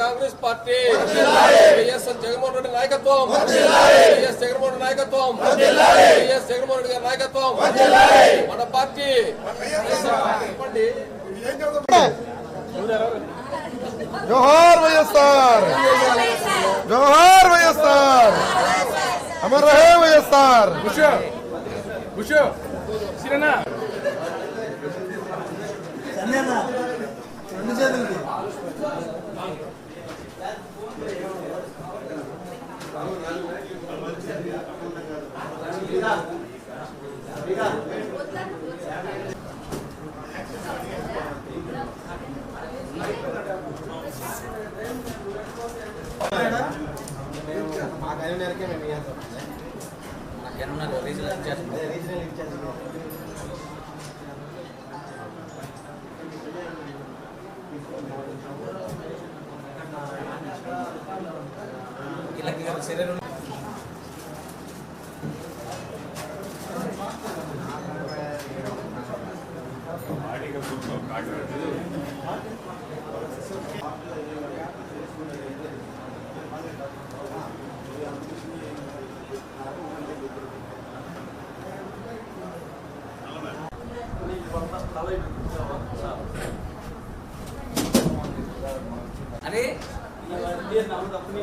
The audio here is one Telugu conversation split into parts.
Congress party YSR Congress party YSR Jaganmohan Reddy నాయకత్వం వైఎస్ జగన్మోహన్ రెడ్డి నాయకత్వం వైఎస్ జగన్మోహన్ రెడ్డి గారి నాయకత్వం మన పార్టీ। చెప్పండి జోహార్ వైఎస్ఆర్। జోహార్ వైఎస్ఆర్। అమర్ రహే వైఎస్ఆర్। మాకైనా నెలకే మేము ఇవ్వాలి రీజనల్ ఇచ్చేస్తాం రీజనల్ ఇచ్చేస్తాం சிறர் अरे ये नाम अपने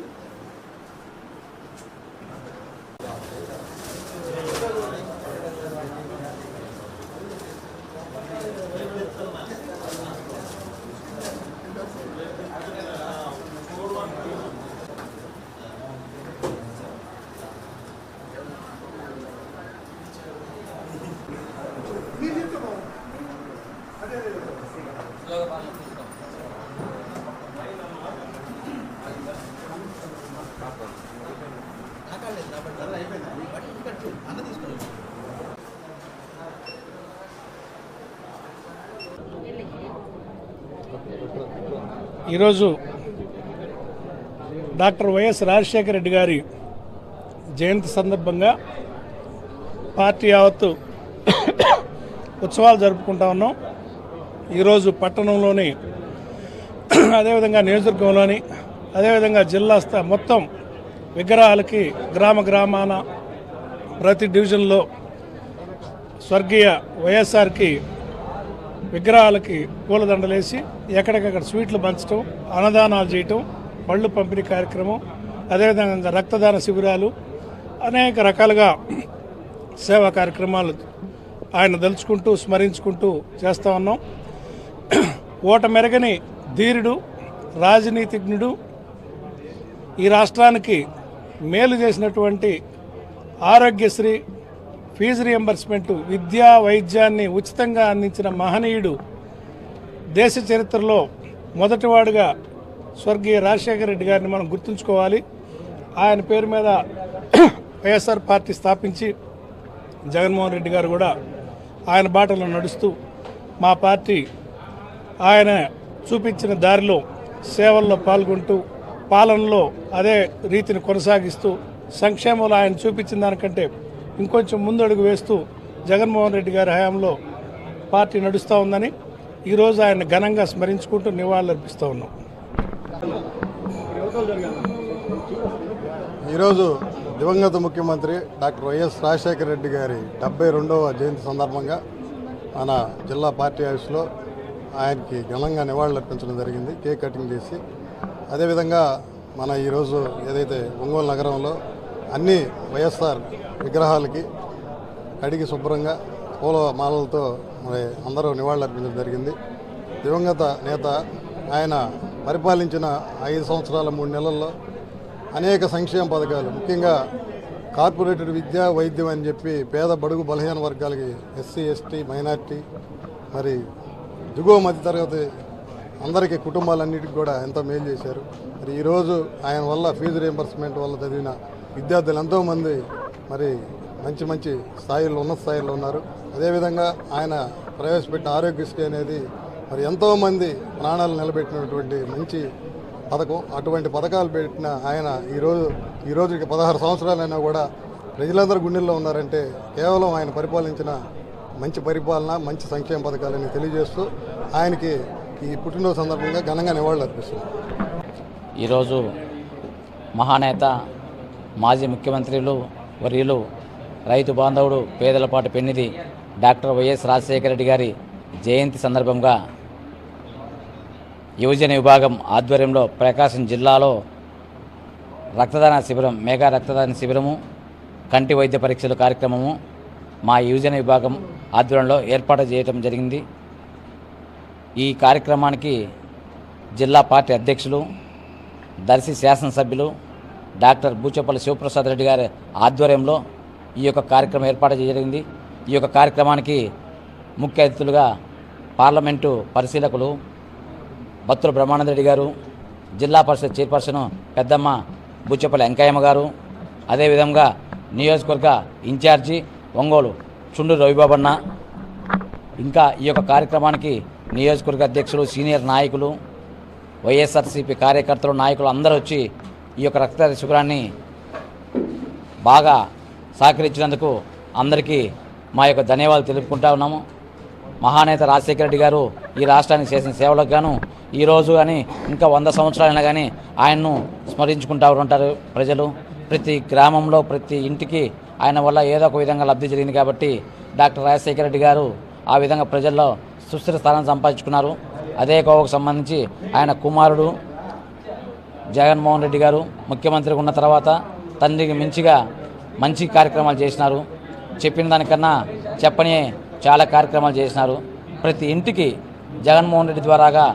ఈరోజు డాక్టర్ వైఎస్ రాజశేఖర రెడ్డి గారి జయంతి సందర్భంగా పార్టీ యావత్తు ఉత్సవాలు జరుపుకుంటా ఉన్నాం. ఈరోజు పట్టణంలోని అదేవిధంగా నియోజకవర్గంలోని అదేవిధంగా జిల్లా మొత్తం విగ్రహాలకి గ్రామ గ్రామాన ప్రతి డివిజన్లో స్వర్గీయ వైఎస్ఆర్కి విగ్రహాలకి పూలదండలేసి ఎక్కడికక్కడ స్వీట్లు పంచడం అన్నదానాలు చేయటం పళ్ళు పంపిణీ కార్యక్రమం అదేవిధంగా రక్తదాన శిబిరాలు అనేక రకాలుగా సేవా కార్యక్రమాలు ఆయన దలుచుకుంటూ స్మరించుకుంటూ చేస్తూ ఉన్నాం. ఓట మెరగని ధీరుడు రాజనీతిజ్ఞుడు ఈ రాష్ట్రానికి మేలు చేసినటువంటి ఆరోగ్యశ్రీ ఫీజు రియంబర్స్మెంట్ విద్యా వైద్యాన్ని ఉచితంగా అందించిన మహనీయుడు దేశ చరిత్రలో మొదటివాడుగా స్వర్గీయ రాజశేఖర రెడ్డి గారిని మనం గుర్తుంచుకోవాలి. ఆయన పేరు మీద వైఎస్ఆర్ పార్టీ స్థాపించి జగన్మోహన్ రెడ్డి గారు కూడా ఆయన బాటలో నడుస్తూ మా పార్టీ ఆయన చూపించిన దారిలో సేవల్లో పాల్గొంటూ పాలనలో అదే రీతిని కొనసాగిస్తూ సంక్షేమంలో ఆయన చూపించిన దానికంటే ఇంకొంచెం ముందడుగు వేస్తూ జగన్మోహన్ రెడ్డి గారి హయాంలో పార్టీ నడుస్తూ ఉందని ఈరోజు ఆయన ఘనంగా స్మరించుకుంటూ నివాళులర్పిస్తూ ఉన్నాం. ఈరోజు దివంగత ముఖ్యమంత్రి డాక్టర్ వైఎస్ రాజశేఖర రెడ్డి గారి డెబ్బై రెండవ జయంతి సందర్భంగా మన జిల్లా పార్టీ ఆఫీస్లో ఆయనకి ఘనంగా నివాళులర్పించడం జరిగింది. కేక్ కటింగ్ చేసి అదేవిధంగా మన ఈరోజు ఏదైతే ఒంగోలు నగరంలో అన్ని వైఎస్ఆర్ విగ్రహాలకి కడిగి శుభ్రంగా పూల మాలలతో మరి అందరూ నివాళులర్పించడం జరిగింది. దివంగత నేత ఆయన పరిపాలించిన ఐదు సంవత్సరాల మూడు నెలల్లో అనేక సంక్షేమ పథకాలు ముఖ్యంగా కార్పొరేటెడ్ విద్య వైద్యం అని చెప్పి పేద బడుగు బలహీన వర్గాలకి ఎస్సీ ఎస్టీ మైనార్టీ మరి దిగువ మధ్యతరగతి అందరికీ కుటుంబాలన్నిటికీ కూడా ఎంతో మేలు చేశారు. మరి ఈరోజు ఆయన వల్ల ఫీజు రియంబర్స్మెంట్ వల్ల చదివిన విద్యార్థులు ఎంతోమంది మరి మంచి మంచి స్థాయిలో ఉన్న స్థాయిలో ఉన్నారు. అదేవిధంగా ఆయన ప్రవేశపెట్టిన ఆరోగ్యశ్రీ అనేది మరి ఎంతోమంది ప్రాణాలు నిలబెట్టినటువంటి మంచి పథకం. అటువంటి పథకాలు పెట్టిన ఆయన ఈరోజు ఈ రోజుకి పదహారు సంవత్సరాలైనా కూడా ప్రజలందరూ గుండెల్లో ఉన్నారంటే కేవలం ఆయన పరిపాలించిన మంచి పరిపాలన మంచి సంక్షేమ పథకాలని తెలియజేస్తూ ఆయనకి ఈ పుట్టినరోజు సందర్భంగా ఘనంగా నివాళులు అర్పిస్తున్నాం ఈరోజు మహానేత మాజీ ముఖ్యమంత్రులు వర్యులు రైతు బాంధవుడు పేదలపాటి పెన్నిది డాక్టర్ వైఎస్ రాజశేఖర రెడ్డి గారి జయంతి సందర్భంగా యువజన విభాగం ఆధ్వర్యంలో ప్రకాశం జిల్లాలో రక్తదాన శిబిరం మెగా రక్తదాన శిబిరము కంటి వైద్య పరీక్షల కార్యక్రమము మా యువజన విభాగం ఆధ్వర్యంలో ఏర్పాటు చేయటం జరిగింది. ఈ కార్యక్రమానికి జిల్లా పార్టీ అధ్యక్షులు దర్శి శాసనసభ్యులు డాక్టర్ బూచపల్లి శివప్రసాద్ రెడ్డి గారి ఆధ్వర్యంలో ఈ యొక్క కార్యక్రమం ఏర్పాటు జరిగింది. ఈ యొక్క కార్యక్రమానికి ముఖ్య అతిథులుగా పార్లమెంటు పరిశీలకులు బత్తుల బ్రహ్మానంద రెడ్డి గారు జిల్లా పరిషత్ చైర్పర్సన్ పెద్దమ్మ బుచ్చపల్లి వెంకయ్యమ్మ గారు అదేవిధంగా నియోజకవర్గ ఇన్ఛార్జి ఒంగోలు చుండు రవిబాబన్న ఇంకా ఈ యొక్క కార్యక్రమానికి నియోజకవర్గ అధ్యక్షులు సీనియర్ నాయకులు వైఎస్ఆర్సీపీ కార్యకర్తలు నాయకులు అందరూ వచ్చి ఈ యొక్క రక్త శిబిరాన్ని బాగా సహకరించినందుకు అందరికీ మా యొక్క ధన్యవాదాలు తెలుపుకుంటా ఉన్నాము. మహానేత రాజశేఖర రెడ్డి గారు ఈ రాష్ట్రానికి చేసిన సేవలకు గాను ఈరోజు కానీ ఇంకా వంద సంవత్సరాలైనా కానీ ఆయన్ను స్మరించుకుంటా ఉంటారు ప్రజలు. ప్రతి గ్రామంలో ప్రతి ఇంటికి ఆయన వల్ల ఏదో ఒక విధంగా లబ్ధి జరిగింది కాబట్టి డాక్టర్ రాజశేఖర రెడ్డి గారు ఆ విధంగా ప్రజల్లో సుస్థిర స్థానం సంపాదించుకున్నారు. అదే కోవకు సంబంధించి ఆయన కుమారుడు జగన్మోహన్ రెడ్డి గారు ముఖ్యమంత్రిగా ఉన్న తర్వాత తండ్రికి మించిగా మంచి కార్యక్రమాలు చేసినారు. చెప్పిన దానికన్నా చెప్పని చాలా కార్యక్రమాలు చేసినారు. ప్రతి ఇంటికి జగన్మోహన్ రెడ్డి ద్వారాగా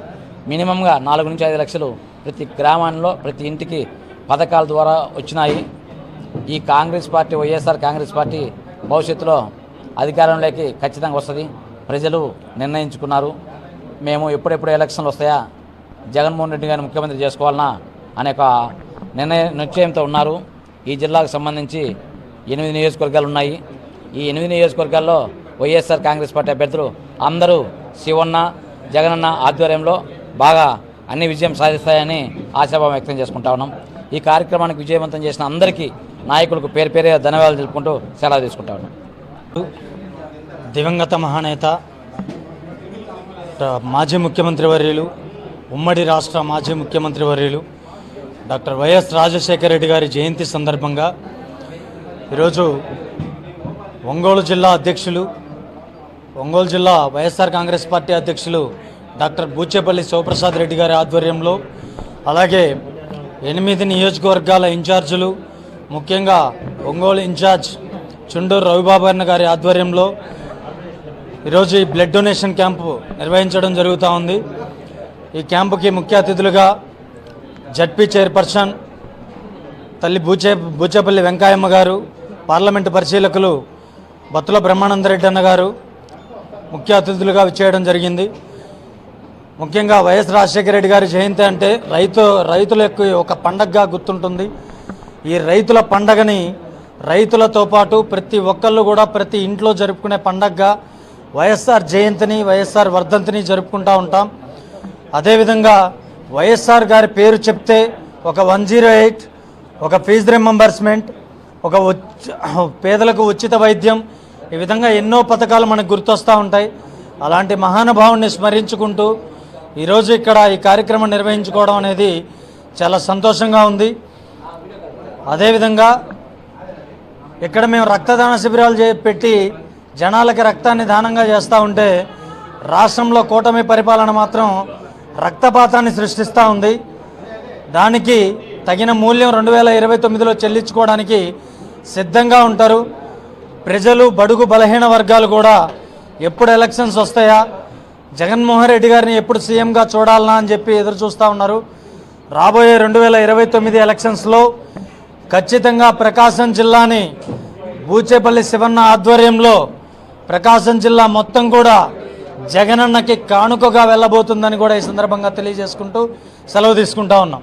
మినిమంగా నాలుగు నుంచి ఐదు లక్షలు ప్రతి గ్రామాల్లో ప్రతి ఇంటికి పథకాల ద్వారా వచ్చినాయి. ఈ Congress party YSR Congress party భవిష్యత్తులో అధికారంలోకి ఖచ్చితంగా వస్తుంది. ప్రజలు నిర్ణయించుకున్నారు. మేము ఎప్పుడెప్పుడు ఎలక్షన్లు వస్తాయా? జగన్మోహన్ రెడ్డి గారిని ముఖ్యమంత్రి చేసుకోవాలన్నా అనే ఒక నిర్ణయ నిశ్చయంతో ఉన్నారు. ఈ జిల్లాకు సంబంధించి ఎనిమిది నియోజకవర్గాలు ఉన్నాయి. ఈ ఎనిమిది నియోజకవర్గాల్లో వైఎస్ఆర్ కాంగ్రెస్ పార్టీ అభ్యర్థులు అందరూ శివన్న జగనన్న ఆధ్వర్యంలో బాగా అన్ని విజయం సాధిస్తాయని ఆశాభావం వ్యక్తం చేసుకుంటా ఉన్నాం. ఈ కార్యక్రమానికి విజయవంతం చేసిన అందరికీ నాయకులకు పేరు పేరే ధన్యవాదాలు తెలుపుకుంటూ సెలవు తీసుకుంటా ఉన్నాం. దివంగత మహానేత మాజీ ముఖ్యమంత్రి వర్యులు ఉమ్మడి రాష్ట్ర మాజీ ముఖ్యమంత్రి వర్యులు డాక్టర్ వైఎస్ రాజశేఖర రెడ్డి గారి జయంతి సందర్భంగా ఈరోజు ఒంగోలు జిల్లా అధ్యక్షులు ఒంగోలు జిల్లా వైఎస్ఆర్ కాంగ్రెస్ పార్టీ అధ్యక్షులు డాక్టర్ బూచేపల్లి శివప్రసాద్ రెడ్డి గారి ఆధ్వర్యంలో అలాగే ఎనిమిది నియోజకవర్గాల ఇన్ఛార్జీలు ముఖ్యంగా ఒంగోలు ఇన్ఛార్జ్ చుండూరు రవిబాబు గారి ఆధ్వర్యంలో ఈరోజు ఈ బ్లడ్ డొనేషన్ క్యాంపు నిర్వహించడం జరుగుతూ ఉంది. ఈ క్యాంపుకి ముఖ్య అతిథులుగా జడ్పీ చైర్పర్సన్ తల్లి బూచే బూచేపల్లి వెంకాయమ్మ గారు పార్లమెంటు పరిశీలకులు బత్తుల బ్రహ్మానందరెడ్డి అన్న గారు ముఖ్య అతిథులుగా విచ్చేయడం జరిగింది. ముఖ్యంగా వైఎస్ రాజశేఖర రెడ్డి గారి జయంతి అంటే రైతు రైతులకు ఒక పండగగా గుర్తుంటుంది. ఈ రైతుల పండగని రైతులతో పాటు ప్రతి ఒక్కళ్ళు కూడా ప్రతి ఇంట్లో జరుపుకునే పండగగా వైఎస్ఆర్ జయంతిని వైఎస్ఆర్ వర్ధంతిని జరుపుకుంటూ ఉంటాం. అదేవిధంగా వైఎస్ఆర్ గారి పేరు చెప్తే ఒక వన్ జీరో ఎయిట్ ఒక ఫీజు రింబంబర్స్మెంట్ ఒక ఉచ్- పేదలకు ఉచిత వైద్యం ఈ విధంగా ఎన్నో పథకాలు మనకు గుర్తొస్తూ ఉంటాయి. అలాంటి మహానుభావుని స్మరించుకుంటూ ఈరోజు ఇక్కడ ఈ కార్యక్రమం నిర్వహించుకోవడం అనేది చాలా సంతోషంగా ఉంది. అదేవిధంగా ఇక్కడ మేము రక్తదాన శిబిరాలు పెట్టి జనాలకి రక్తాన్ని దానంగా చేస్తూ ఉంటే రాష్ట్రంలో కూటమి పరిపాలన మాత్రం రక్తపాతాన్ని సృష్టిస్తూ ఉంది. దానికి తగిన మూల్యం రెండు వేల ఇరవై తొమ్మిదిలో చెల్లించుకోవడానికి సిద్ధంగా ఉంటారు. ప్రజలు బడుగు బలహీన వర్గాలు కూడా ఎప్పుడు ఎలక్షన్స్ వస్తాయా? జగన్మోహన్ రెడ్డి గారిని ఎప్పుడు సీఎంగా చూడాలనా అని చెప్పి ఎదురు చూస్తూ ఉన్నారు. రాబోయే రెండు వేల ఇరవై తొమ్మిది ఎలక్షన్స్లో ఖచ్చితంగా ప్రకాశం జిల్లాని బూచేపల్లి శివన్న ఆధ్వర్యంలో ప్రకాశం జిల్లా మొత్తం కూడా జగనన్నకి కానుకగా వెళ్ళబోతుందని కూడా ఈ సందర్భంగా తెలియజేసుకుంటూ సెలవు తీసుకుంటా ఉన్నాం.